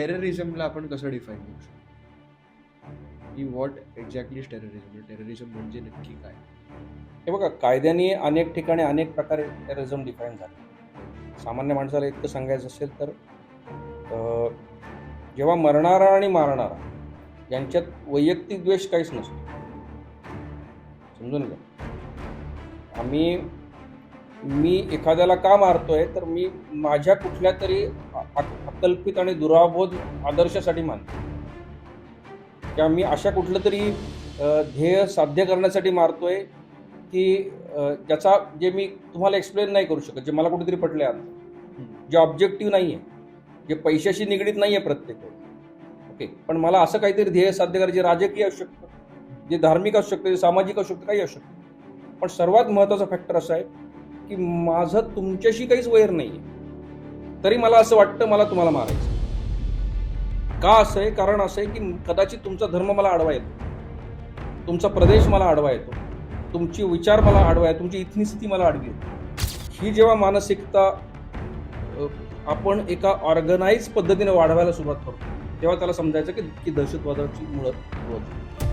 टेररिझमला आपण कसं डिफाईन करू शकतो? की व्हॉट एक्झॅक्टली टेररिझम टेररिझम म्हणजे नक्की काय? हे बघा कायद्याने अनेक ठिकाणी अनेक प्रकारे टेररिझम डिफाईन झाले. सामान्य माणसाला इतकं सांगायचं असेल तर जेव्हा मरणारा आणि मारणारा यांच्यात वैयक्तिक द्वेष काहीच नसतो. समजून घ्या. आम्ही मी एखाद्याला का मारतोय? तर मी माझ्या कुठल्या तरी अकल्पित आणि दुराबोध आदर्शासाठी मानतो. किंवा मी अशा कुठलं तरी ध्येय साध्य करण्यासाठी मारतोय की ज्याचा जे मी तुम्हाला एक्सप्लेन नाही करू शकत जे मला कुठेतरी पटले आता. जे ऑब्जेक्टिव्ह नाही आहे जे पैशाशी निगडीत नाही आहे प्रत्येक ओके पण मला असं काहीतरी ध्येय साध्य करायचे जे राजकीय असू शकतं जे धार्मिक असू शकतं जे सामाजिक असू शकतं काही असू शकतं. पण सर्वात महत्त्वाचा फॅक्टर असा आहे की माझं तुमच्याशी काहीच वैर नाही आहे तरी मला असं वाटतं मला तुम्हाला मारायचं का असं आहे? कारण असं आहे की कदाचित तुमचा धर्म मला आडवा येतो. तुमचा प्रदेश मला आडवा येतो. तुमची विचार मला आडवा आहे तुमची इथनिस्थिती मला आडवी येते. ही जेव्हा मानसिकता आपण एका ऑर्गनाईज पद्धतीने वाढवायला सुरुवात करतो तेव्हा त्याला समजायचं की दहशतवादाची मुळं होती.